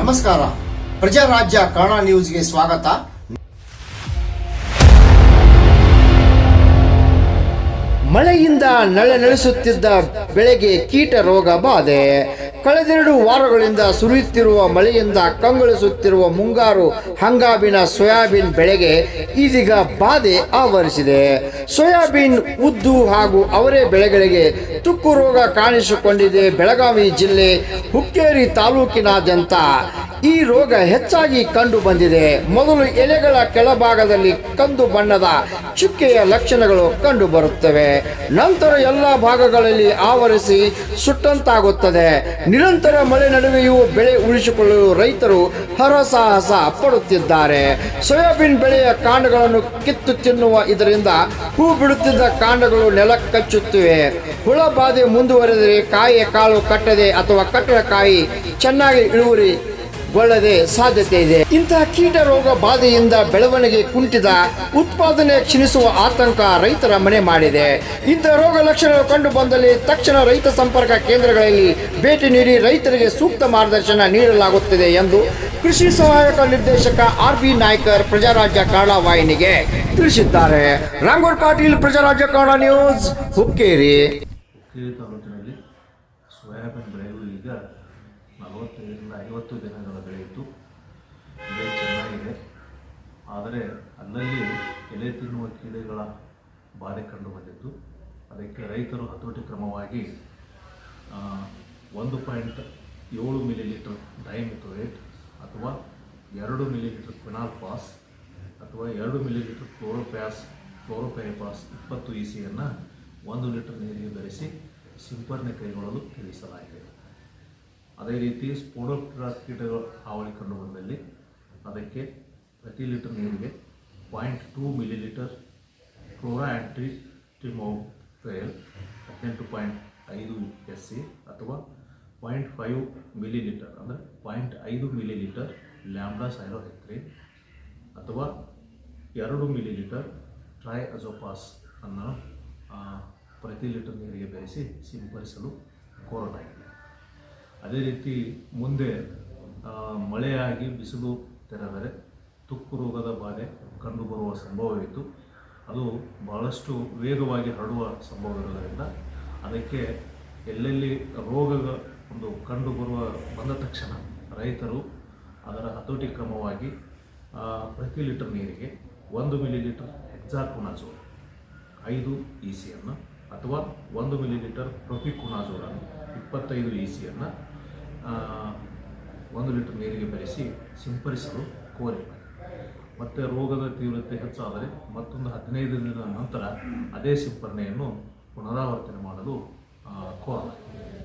ನಮಸ್ಕಾರ. ಪ್ರಜಾರಾಜ್ಯ ಕನ್ನಡ ನ್ಯೂಸ್ಗೆ ಸ್ವಾಗತ. ಮಳೆಯಿಂದ ನಳೆನಳಿಸುತ್ತಿದ್ದ ಬೆಳೆಗೆ ಕೀಟ ರೋಗ ಬಾಧೆ. ಕಳೆದೆರಡು ವಾರಗಳಿಂದ ಸುರಿಯುತ್ತಿರುವ ಮಳೆಯಿಂದ ಕಂಗೊಳಿಸುತ್ತಿರುವ ಮುಂಗಾರು ಹಂಗಾಮಿನ ಸೋಯಾಬೀನ್ ಬೆಳೆಗೆ ಇದೀಗ ಬಾಧೆ ಆವರಿಸಿದೆ. ಸೋಯಾಬೀನ್ ಉದ್ದು ಹಾಗೂ ಅವರೇ ಬೆಳೆಗಳಿಗೆ ತುಕ್ಕು ರೋಗ ಕಾಣಿಸಿಕೊಂಡಿದೆ. ಬೆಳಗಾವಿ ಜಿಲ್ಲೆ ಹುಕ್ಕೇರಿ ತಾಲೂಕಿನಾದ್ಯಂತ ಈ ರೋಗ ಹೆಚ್ಚಾಗಿ ಕಂಡು ಬಂದಿದೆ. ಮೊದಲು ಎಲೆಗಳ ಕೆಳಭಾಗದಲ್ಲಿ ಕಂದು ಬಣ್ಣದ ಚುಕ್ಕೆಯ ಲಕ್ಷಣಗಳು ಕಂಡು ಬರುತ್ತವೆ. ನಂತರ ಎಲ್ಲ ಭಾಗಗಳಲ್ಲಿ ಆವರಿಸಿ ಸುಟ್ಟಂತಾಗುತ್ತದೆ. ನಿರಂತರ ಮಳೆ ನಡುವೆಯೂ ಬೆಳೆ ಉಳಿಸಿಕೊಳ್ಳಲು ರೈತರು ಹರಸಾಹಸ ಪಡುತ್ತಿದ್ದಾರೆ. ಸೋಯಾಬೀನ್ ಬೆಳೆಯ ಕಾಂಡಗಳನ್ನು ಕಿತ್ತು ತಿನ್ನುವ ಇದರಿಂದ ಹೂ ಬಿಡುತ್ತಿದ್ದ ಕಾಂಡಗಳು ನೆಲ ಕಚ್ಚುತ್ತಿವೆ ಹುಳ ಬಾಧೆ ಮುಂದುವರೆದರೆ ಕಾಯಿಯ ಕಾಳು ಕಟ್ಟದೆ ಅಥವಾ ಕಟ್ಟಡ ಕಾಯಿ ಚೆನ್ನಾಗಿ ಇಳುವರಿ ಗೊಳ್ಳದೆ ಸಾಧ್ಯತೆ ಇದೆ. ಇಂತಹ ಕೀಟ ರೋಗ ಬಾಧೆಯಿಂದ ಬೆಳವಣಿಗೆ ಕುಂಠಿತ ಉತ್ಪಾದನೆ ಕ್ಷೀಣಿಸುವ ಆತಂಕ ರೈತರ ಮನೆ ಮಾಡಿದೆ. ಇಂತಹ ರೋಗ ಲಕ್ಷಣಗಳು ಕಂಡು ಬಂದಲ್ಲಿ ತಕ್ಷಣ ರೈತ ಸಂಪರ್ಕ ಕೇಂದ್ರಗಳಲ್ಲಿ ಭೇಟಿ ನೀಡಿ ರೈತರಿಗೆ ಸೂಕ್ತ ಮಾರ್ಗದರ್ಶನ ನೀಡಲಾಗುತ್ತಿದೆ ಎಂದು ಕೃಷಿ ಸಹಾಯಕ ನಿರ್ದೇಶಕ ಆರ್ ಬಿ ನಾಯ್ಕರ್ ಪ್ರಜಾರಾಜ್ಯ ಕನ್ನಡ ವಾಹಿನಿಗೆ ತಿಳಿಸಿದ್ದಾರೆ. ರಾಂಗೋರ್ ಪಾಟೀಲ್, ಪ್ರಜಾರಾಜ್ಯ ಕನ್ನಡ ನ್ಯೂಸ್, ಹುಕ್ಕೇರಿ. ನಲವತ್ತೈದರಿಂದ ಐವತ್ತು ದಿನಗಳ ಬೆಳೆಯಿತು ಬೆಳೆ ಚೆನ್ನಾಗಿದೆ. ಆದರೆ ಅಲ್ಲಲ್ಲಿ ಎಲೆ ತಿನ್ನುವ ಕೀಡೆಗಳ ಬಾಧೆ ಕಂಡು ಬಂದಿತ್ತು. ಅದಕ್ಕೆ ರೈತರು ಹತೋಟಿ ಕ್ರಮವಾಗಿ ಒಂದು ಪಾಯಿಂಟ್ ಏಳು ಮಿಲಿ ಲೀಟರ್ ಡೈಮಿಥೋಯೇಟ್ ಅಥವಾ ಎರಡು ಮಿಲಿಲೀಟರ್ ಕ್ವಿನಾಲ್ ಪಾಸ್ ಅಥವಾ ಎರಡು ಮಿಲಿಲೀಟರ್ ಕ್ಲೋರೋಪ್ಯಾಸ್ ಕ್ಲೋರೋಪ್ಯಾಪಾಸ್ ಇಪ್ಪತ್ತು ಇ ಸಿಯನ್ನು ಒಂದು ಲೀಟರ್ ನೀರಿಗೆ ಬೆರೆಸಿ ಸಿಂಪರಣೆ ಕೈಗೊಳ್ಳಲು ತಿಳಿಸಲಾಗಿದೆ. ಅದೇ ರೀತಿ ಸ್ಪೋಡೋಪ್ಟರ ಕೀಟಗಳ ಹಾವಳಿ ಕಂಡು ಬಂದಲ್ಲಿ ಅದಕ್ಕೆ ಪ್ರತಿ ಲೀಟರ್ ನೀರಿಗೆ point two millilitre chlorantraniliprole ಹದಿನೆಂಟು ಪಾಯಿಂಟ್ ಐದು ಎಸ್ ಸಿ ಅಥವಾ ಪಾಯಿಂಟ್ ಫೈವ್ ಮಿಲಿ ಲೀಟರ್ ಅಂದರೆ ಪಾಯಿಂಟ್ ಐದು ಮಿಲಿ ಲೀಟರ್ ಲ್ಯಾಂಬ್ಡಾ ಸೈರೋಹೆಕ್ಟ್ರಿನ್ ಅಥವಾ ಎರಡು ಮಿಲಿ ಲೀಟರ್ ಟ್ರೈ ಅಜೋಪಾಸ್ ಅನ್ನು ಪ್ರತಿ ಲೀಟರ್ ನೀರಿಗೆ ಬೆರೆಸಿ ಸಿಂಪಡಿಸಲು ಕೋರಲಾಗಿದೆ ಅದೇ ರೀತಿ ಮುಂದೆ ಮಳೆಯಾಗಿ ಬಿಸಿಲು ತೆರೆದರೆ ತುಕ್ಕು ರೋಗದ ಬಾಧೆ ಕಂಡುಬರುವ ಸಂಭವವಿತ್ತು. ಅದು ಬಹಳಷ್ಟು ವೇಗವಾಗಿ ಹರಡುವ ಸಂಭವ ಇರೋದರಿಂದ ಅದಕ್ಕೆ ಎಲ್ಲೆಲ್ಲಿ ರೋಗ ಒಂದು ಕಂಡುಬರುವ ಬಂದ ತಕ್ಷಣ ರೈತರು ಅದರ ಹತೋಟಿ ಕ್ರಮವಾಗಿ ಪ್ರತಿ ಲೀಟರ್ ನೀರಿಗೆ ಒಂದು ಮಿಲಿ ಲೀಟರ್ ಹೆಕ್ಸಾಕುನಾಜೋಲ್ ಐದು ಇ ಸಿಯನ್ನು ಅಥವಾ ಒಂದು ಮಿಲಿ ಲೀಟರ್ ಪ್ರೊಪಿಕುನಾಜೋಲನ್ನು ಇಪ್ಪತ್ತೈದು ಇ ಸಿಯನ್ನು ಒಂದು ಲೀಟರ್ ನೀರಿಗೆ ಬೆರೆಸಿ ಸಿಂಪಡಿಸಲು ಕೋರಿ. ಮತ್ತು ರೋಗದ ತೀವ್ರತೆ ಹೆಚ್ಚಾದರೆ ಮತ್ತೊಂದು ಹದಿನೈದು ದಿನದ ನಂತರ ಅದೇ ಸಿಂಪರಣೆಯನ್ನು ಪುನರಾವರ್ತನೆ ಮಾಡಲು ಕೋರ. ಕೋರಲಾಗಿದೆ